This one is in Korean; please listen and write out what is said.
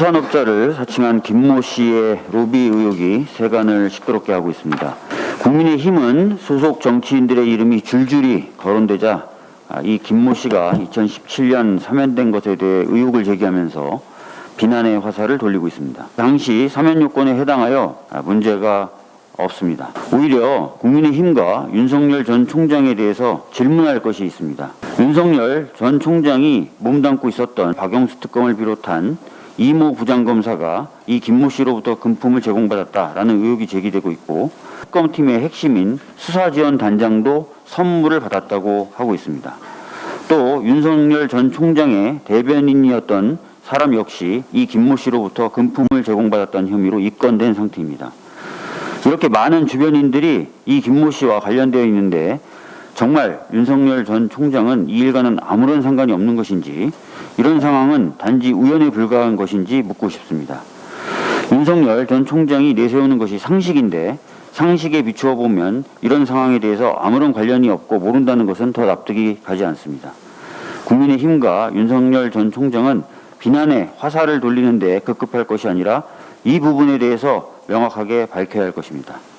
수산업자를 사칭한 김모 씨의 로비 의혹이 세간을 시끄럽게 하고 있습니다. 국민의힘은 소속 정치인들의 이름이 줄줄이 거론되자 아, 이 김모 씨가 2017년 사면된 것에 대해 의혹을 제기하면서 비난의 화살을 돌리고 있습니다. 당시 사면 요건에 해당하여 아, 문제가 없습니다. 오히려 국민의힘과 윤석열 전 총장에 대해서 질문할 것이 있습니다. 윤석열 전 총장이 몸담고 있었던 박영수 특검을 비롯한 이모 부장검사가 이 김모 씨로부터 금품을 제공받았다라는 의혹이 제기되고 있고 특검팀의 핵심인 수사지원 단장도 선물을 받았다고 하고 있습니다. 또 윤석열 전 총장의 대변인이었던 사람 역시 이 김모 씨로부터 금품을 제공받았다는 혐의로 입건된 상태입니다. 이렇게 많은 주변인들이 이 김모 씨와 관련되어 있는데 정말 윤석열 전 총장은 이 일과는 아무런 상관이 없는 것인지 이런 상황은 단지 우연에 불과한 것인지 묻고 싶습니다. 윤석열 전 총장이 내세우는 것이 상식인데 상식에 비추어 보면 이런 상황에 대해서 아무런 관련이 없고 모른다는 것은 더 납득이 가지 않습니다. 국민의힘과 윤석열 전 총장은 비난에 화살을 돌리는데 급급할 것이 아니라 이 부분에 대해서 명확하게 밝혀야 할 것입니다.